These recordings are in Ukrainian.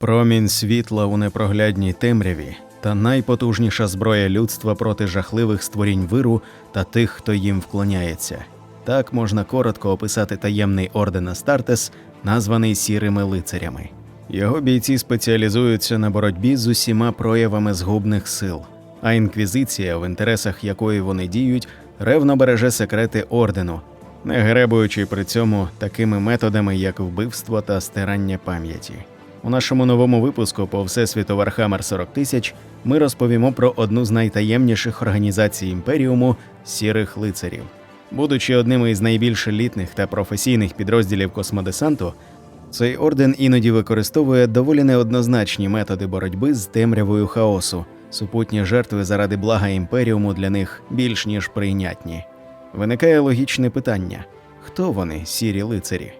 Промінь світла у непроглядній темряві та найпотужніша зброя людства проти жахливих створінь виру та тих, хто їм вклоняється. Так можна коротко описати таємний орден Астартес, названий сірими лицарями. Його бійці спеціалізуються на боротьбі з усіма проявами згубних сил, а інквізиція, в інтересах якої вони діють, ревно береже секрети ордену, не гребуючи при цьому такими методами, як вбивство та стирання пам'яті. У нашому новому випуску по Всесвіту Вархаммер 40 тисяч ми розповімо про одну з найтаємніших організацій імперіуму сірих лицарів. Будучи одним із найбільш елітних та професійних підрозділів космодесанту, цей орден іноді використовує доволі неоднозначні методи боротьби з темрявою хаосу. Супутні жертви заради блага імперіуму для них більш ніж прийнятні. Виникає логічне питання: хто вони, сірі лицарі?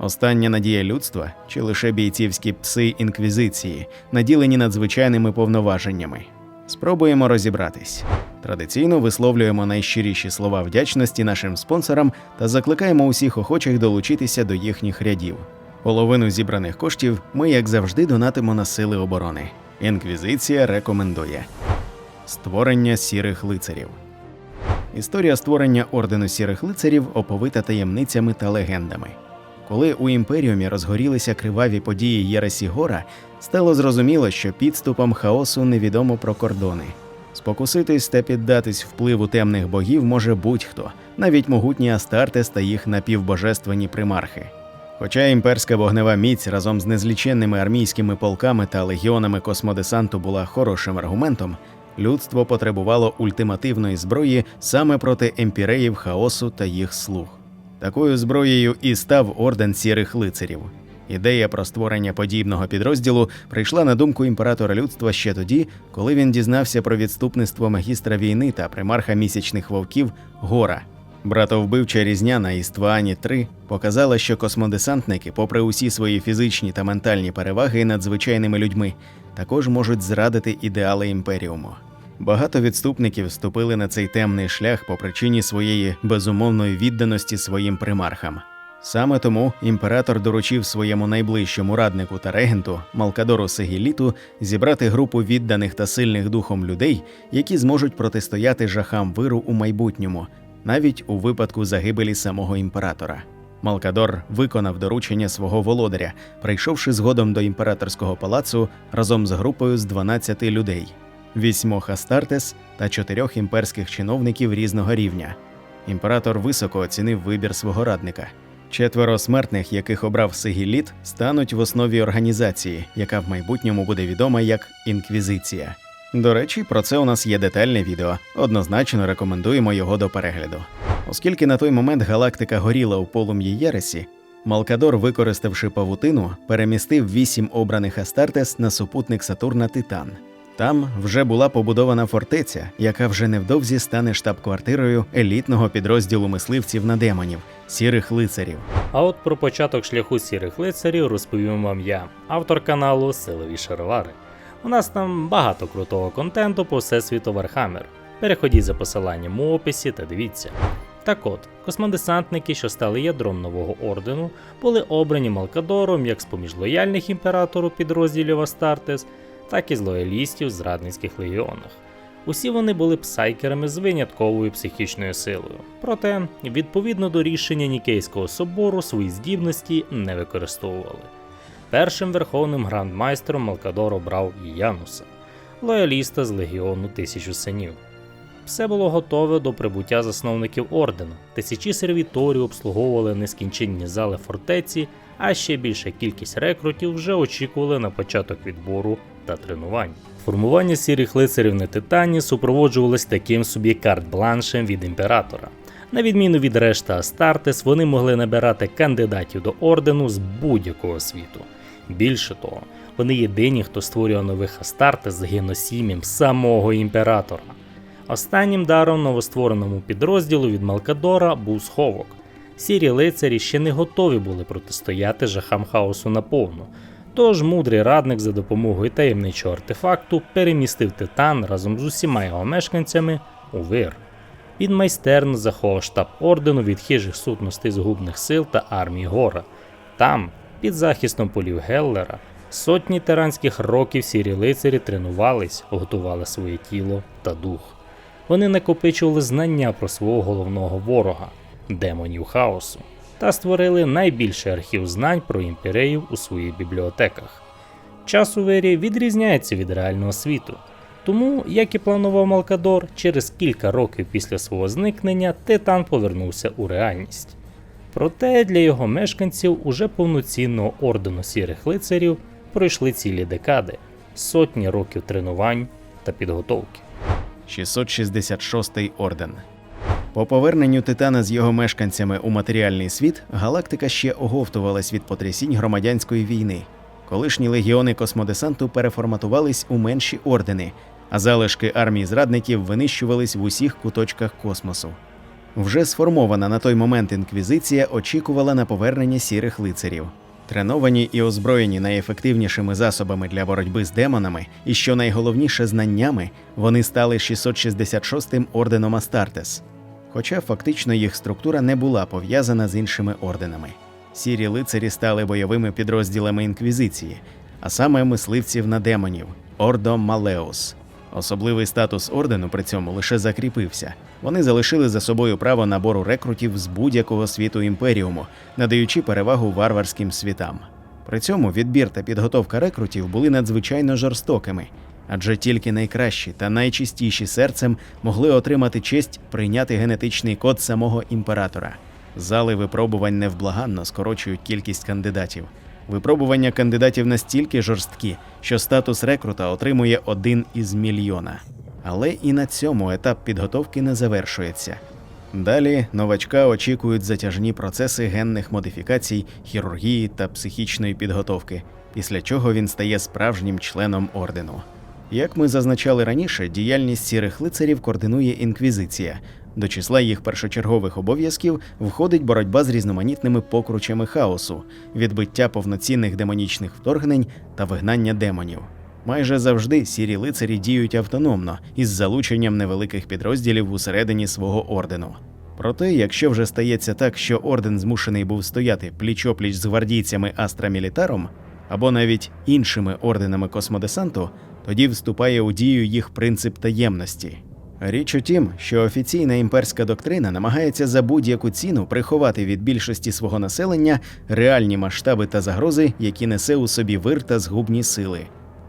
Остання надія людства чи лише бійцівські пси інквізиції, наділені надзвичайними повноваженнями? Спробуємо розібратись. Традиційно висловлюємо найщиріші слова вдячності нашим спонсорам та закликаємо усіх охочих долучитися до їхніх рядів. Половину зібраних коштів ми, як завжди, донатимо на сили оборони. Інквізиція рекомендує створення сірих лицарів. Історія створення ордену сірих лицарів оповита таємницями та легендами. Коли у імперіумі розгорілися криваві події Єресі Гора, стало зрозуміло, що підступом хаосу невідомо про кордони. Спокуситись та піддатись впливу темних богів може будь-хто, навіть могутні Астартес та їх напівбожественні примархи. Хоча імперська вогнева міць разом з незліченними армійськими полками та легіонами космодесанту була хорошим аргументом, людство потребувало ультимативної зброї саме проти емпіреїв хаосу та їх слуг. Такою зброєю і став орден сірих лицарів. Ідея про створення подібного підрозділу прийшла на думку імператора людства ще тоді, коли він дізнався про відступництво магістра війни та примарха місячних вовків Гора. Братовбивча різня на Істваані 3 показала, що космодесантники, попри усі свої фізичні та ментальні переваги надзвичайними людьми, також можуть зрадити ідеали імперіуму. Багато відступників вступили на цей темний шлях по причині своєї безумовної відданості своїм примархам. Саме тому імператор доручив своєму найближчому раднику та регенту Малкадору Сегіліту зібрати групу відданих та сильних духом людей, які зможуть протистояти жахам виру у майбутньому, навіть у випадку загибелі самого імператора. Малкадор виконав доручення свого володаря, прийшовши згодом до імператорського палацу разом з групою з 12 людей, вісьмох Астартес та чотирьох імперських чиновників різного рівня. Імператор високо оцінив вибір свого радника. Четверо смертних, яких обрав Сигіліт, стануть в основі організації, яка в майбутньому буде відома як Інквізиція. До речі, про це у нас є детальне відео. Однозначно рекомендуємо його до перегляду. Оскільки на той момент галактика горіла у полум'ї Єресі, Малкадор, використавши павутину, перемістив вісім обраних Астартес на супутник Сатурна Титан. Там вже була побудована фортеця, яка вже невдовзі стане штаб-квартирою елітного підрозділу мисливців на демонів сірих лицарів. А от про початок шляху сірих лицарів розповім вам я, автор каналу Силові Шаровари. У нас там багато крутого контенту по всесвіту Вархаммер. Переходіть за посиланням у описі та дивіться. Так от, космодесантники, що стали ядром нового ордену, були обрані Малкадором як з поміж лояльних імператору підрозділів Астартес, так і з лоялістів в зрадницьких легіонах. Усі вони були псайкерами з винятковою психічною силою. Проте, відповідно до рішення Нікейського собору, свої здібності не використовували. Першим верховним грандмайстером Малкадор обрав Януса, лояліста з легіону тисячу синів. Все було готове до прибуття засновників ордену. Тисячі сервіторів обслуговували нескінченні зали фортеці, а ще більша кількість рекрутів вже очікували на початок відбору та тренувань. Формування сірих лицарів на Титані супроводжувалось таким собі карт-бланшем від імператора. На відміну від решти Астартес, вони могли набирати кандидатів до ордену з будь-якого світу. Більше того, вони єдині, хто створює нових Астартес з геносім'ям самого імператора. Останнім даром новоствореному підрозділу від Малкадора був сховок. Сірі лицарі ще не готові були протистояти жахам хаосу наповну. Тож мудрий радник за допомогою таємничого артефакту перемістив титан разом з усіма його мешканцями у вир. Він майстерно заховав штаб ордену від хижих сутностей згубних сил та армії гора. Там, під захистом полів Геллера, Сотні тиранських років сірі лицарі тренувались, готували своє тіло та дух. Вони накопичували знання про свого головного ворога демонів хаосу, та створили найбільший архів знань про імперіїв у своїх бібліотеках. Час у вирі відрізняється від реального світу. Тому, як і планував Малкадор, через кілька років після свого зникнення Титан повернувся у реальність. Проте для його мешканців уже повноцінного ордену сірих лицарів пройшли цілі декади, сотні років тренувань та підготовки. 666 орден. По поверненню Титана з його мешканцями у матеріальний світ, галактика ще оговтувалась від потрясінь громадянської війни. Колишні легіони космодесанту переформатувались у менші ордени, а залишки армії зрадників винищувались в усіх куточках космосу. Вже сформована на той момент інквізиція очікувала на повернення сірих лицарів. Треновані і озброєні найефективнішими засобами для боротьби з демонами, і що найголовніше знаннями, вони стали 666-м орденом Астартес. Хоча фактично їх структура не була пов'язана з іншими орденами. Сірі лицарі стали бойовими підрозділами інквізиції, а саме мисливців на демонів Ордо Малеус. Особливий статус ордену при цьому лише закріпився. Вони залишили за собою право набору рекрутів з будь-якого світу імперіуму, надаючи перевагу варварським світам. При цьому відбір та підготовка рекрутів були надзвичайно жорстокими, адже тільки найкращі та найчистіші серцем могли отримати честь прийняти генетичний код самого імператора. Зали випробувань невблаганно скорочують кількість кандидатів. Випробування кандидатів настільки жорсткі, що статус рекрута отримує один із мільйона. Але і на цьому етап підготовки не завершується. Далі новачка очікують затяжні процеси генних модифікацій, хірургії та психічної підготовки, після чого він стає справжнім членом ордену. Як ми зазначали раніше, діяльність сірих лицарів координує інквізиція. До числа їх першочергових обов'язків входить боротьба з різноманітними покручами хаосу, відбиття повноцінних демонічних вторгнень та вигнання демонів. Майже завжди сірі лицарі діють автономно із залученням невеликих підрозділів усередині свого ордену. Проте, якщо вже стається так, що орден змушений був стояти пліч-опліч з гвардійцями Астра Мілітаром або навіть іншими орденами космодесанту, тоді вступає у дію їх принцип таємності. Річ у тім, що офіційна імперська доктрина намагається за будь-яку ціну приховати від більшості свого населення реальні масштаби та загрози, які несе у собі вир та згубні сили.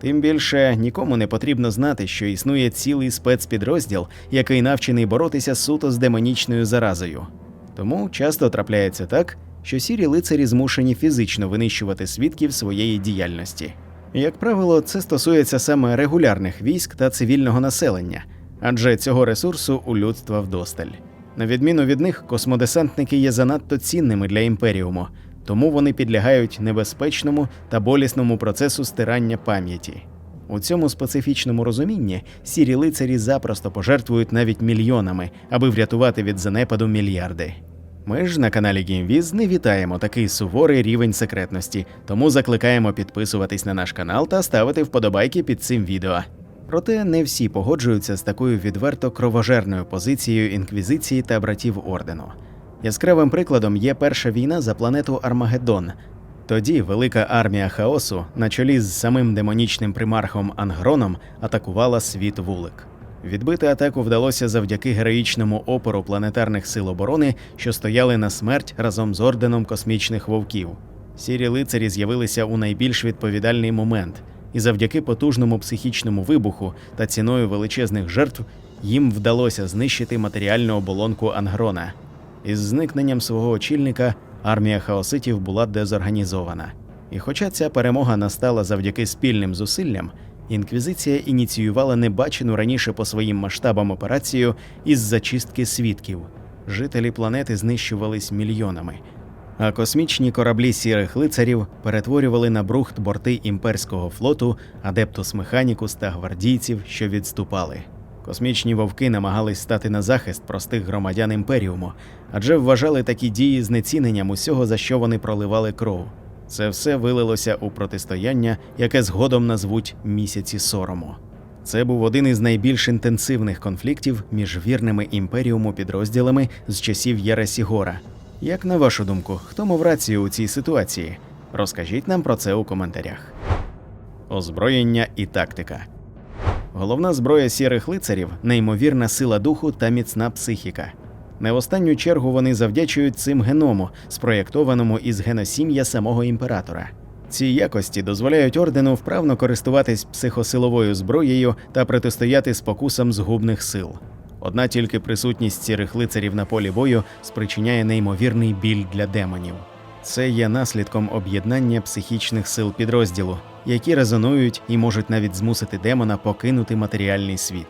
Тим більше нікому не потрібно знати, що існує цілий спецпідрозділ, який навчений боротися суто з демонічною заразою. Тому часто трапляється так, що сірі лицарі змушені фізично винищувати свідків своєї діяльності. Як правило, це стосується саме регулярних військ та цивільного населення, адже цього ресурсу у людства вдосталь. На відміну від них, космодесантники є занадто цінними для імперіуму, тому вони підлягають небезпечному та болісному процесу стирання пам'яті. У цьому специфічному розумінні сірі лицарі запросто пожертвують навіть мільйонами, аби врятувати від занепаду мільярди. Ми ж на каналі GameViz не вітаємо такий суворий рівень секретності, тому закликаємо підписуватись на наш канал та ставити вподобайки під цим відео. Проте не всі погоджуються з такою відверто кровожерною позицією інквізиції та братів ордену. Яскравим прикладом є перша війна за планету Армагеддон. Тоді велика армія хаосу на чолі з самим демонічним примархом Ангроном атакувала світ вулик. Відбити атаку вдалося завдяки героїчному опору планетарних сил оборони, що стояли на смерть разом з орденом космічних вовків. Сірі лицарі з'явилися у найбільш відповідальний момент, і завдяки потужному психічному вибуху та ціною величезних жертв їм вдалося знищити матеріальну оболонку Ангрона. Із зникненням свого очільника армія хаоситів була дезорганізована. І хоча ця перемога настала завдяки спільним зусиллям, інквізиція ініціювала небачену раніше по своїм масштабам операцію із зачистки свідків. Жителі планети знищувались мільйонами, а космічні кораблі сірих лицарів перетворювали на брухт борти імперського флоту, адептус механікус та гвардійців, що відступали. Космічні вовки намагались стати на захист простих громадян імперіуму, адже вважали такі дії знеціненням усього, за що вони проливали кров. Це все вилилося у протистояння, яке згодом назвуть місяці сорому. Це був один із найбільш інтенсивних конфліктів між вірними імперіуму підрозділами з часів Єресігора. Як на вашу думку, хто мав рацію у цій ситуації? Розкажіть нам про це у коментарях. озброєння і тактика. Головна зброя сірих лицарів неймовірна сила духу та міцна психіка. Не в останню чергу вони завдячують цим геному, спроєктованому із геносім'я самого імператора. Ці якості дозволяють ордену вправно користуватись психосиловою зброєю та протистояти спокусам згубних сил. Одна тільки присутність сірих лицарів на полі бою спричиняє неймовірний біль для демонів. Це є наслідком об'єднання психічних сил підрозділу, які резонують і можуть навіть змусити демона покинути матеріальний світ.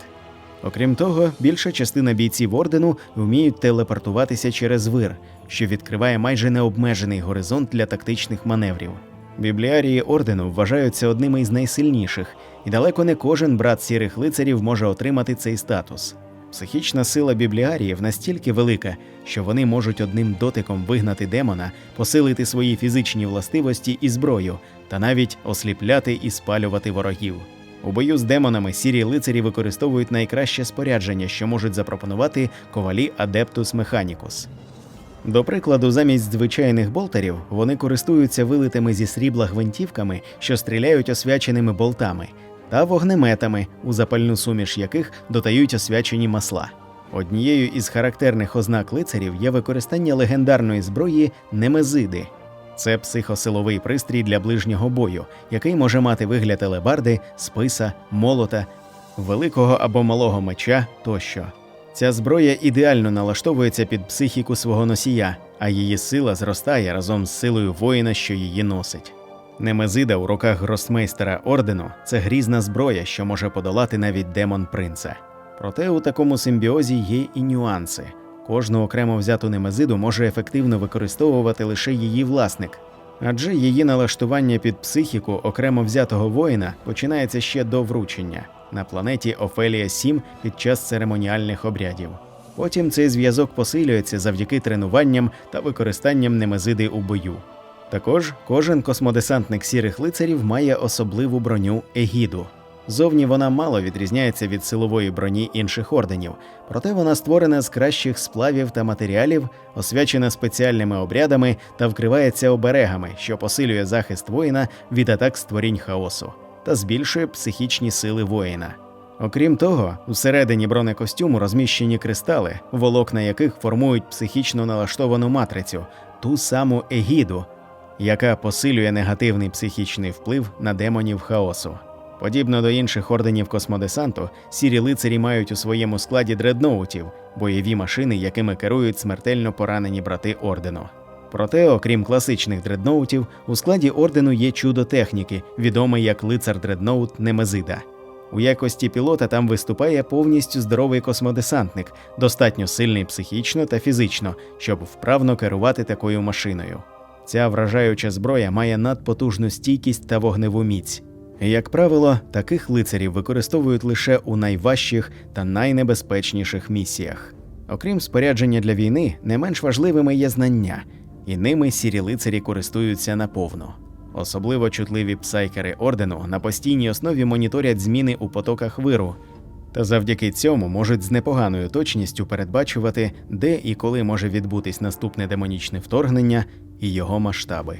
Окрім того, більша частина бійців ордену вміють телепортуватися через вир, що відкриває майже необмежений горизонт для тактичних маневрів. Бібліарії ордену вважаються одними із найсильніших, і далеко не кожен брат сірих лицарів може отримати цей статус. Психічна сила бібліаріїв настільки велика, що вони можуть одним дотиком вигнати демона, посилити свої фізичні властивості і зброю, та навіть осліпляти і спалювати ворогів. У бою з демонами сірі лицарі використовують найкраще спорядження, що можуть запропонувати ковалі Адептус Механікус. До прикладу, замість звичайних болтерів вони користуються вилитими зі срібла гвинтівками, що стріляють освяченими болтами, та вогнеметами, у запальну суміш яких додають освячені масла. Однією із характерних ознак лицарів є використання легендарної зброї немезиди. Це психосиловий пристрій для ближнього бою, який може мати вигляд елебарди, списа, молота, великого або малого меча тощо. Ця зброя ідеально налаштовується під психіку свого носія, а її сила зростає разом з силою воїна, що її носить. Немезида у руках гросмейстера ордену це грізна зброя, що може подолати навіть демон принца. Проте у такому симбіозі є і нюанси. Кожну окремо взяту немезиду може ефективно використовувати лише її власник, адже її налаштування під психіку окремо взятого воїна починається ще до вручення на планеті Офелія 7 під час церемоніальних обрядів. Потім цей зв'язок посилюється завдяки тренуванням та використанням немезиди у бою. Також кожен космодесантник сірих лицарів має особливу броню Егіду. Зовні вона мало відрізняється від силової броні інших орденів, проте вона створена з кращих сплавів та матеріалів, освячена спеціальними обрядами та вкривається оберегами, що посилює захист воїна від атак створінь хаосу та збільшує психічні сили воїна. Окрім того, усередині бронекостюму розміщені кристали, волокна яких формують психічно налаштовану матрицю, ту саму егіду, яка посилює негативний психічний вплив на демонів хаосу. Подібно до інших орденів космодесанту, сірі лицарі мають у своєму складі дредноутів, бойові машини, якими керують смертельно поранені брати ордену. Проте, окрім класичних дредноутів, у складі ордену є чудо техніки, відомий як лицар дредноут Немезида. У якості пілота там виступає повністю здоровий космодесантник, достатньо сильний психічно та фізично, щоб вправно керувати такою машиною. Ця вражаюча зброя має надпотужну стійкість та вогневу міць. Як правило, таких лицарів використовують лише у найважчих та найнебезпечніших місіях. Окрім спорядження для війни, не менш важливими є знання, і ними сірі лицарі користуються наповну. Особливо чутливі псайкери ордену на постійній основі моніторять зміни у потоках виру, та завдяки цьому можуть з непоганою точністю передбачувати, де і коли може відбутись наступне демонічне вторгнення і його масштаби.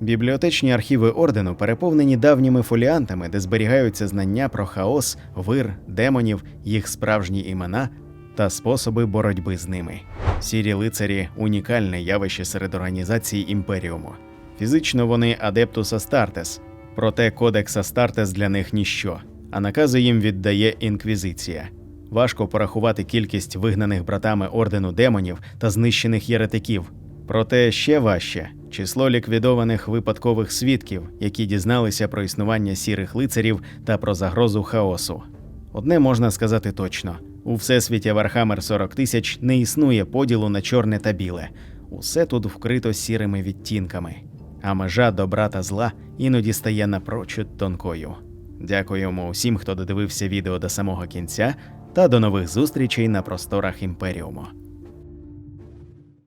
Бібліотечні архіви ордену переповнені давніми фоліантами, де зберігаються знання про хаос, вир, демонів, їх справжні імена та способи боротьби з ними. Сірі лицарі унікальне явище серед організацій імперіуму. Фізично вони адептус Астартес, проте кодекс Астартес для них ніщо, а накази їм віддає інквізиція. Важко порахувати кількість вигнаних братами ордену демонів та знищених єретиків. Проте ще важче число ліквідованих випадкових свідків, які дізналися про існування сірих лицарів та про загрозу хаосу. Одне можна сказати точно: у всесвіті Вархаммер 40 тисяч не існує поділу на чорне та біле. Усе тут вкрито сірими відтінками, а межа добра та зла іноді стає напрочуд тонкою. Дякуємо усім, хто додивився відео до самого кінця, та до нових зустрічей на просторах імперіуму.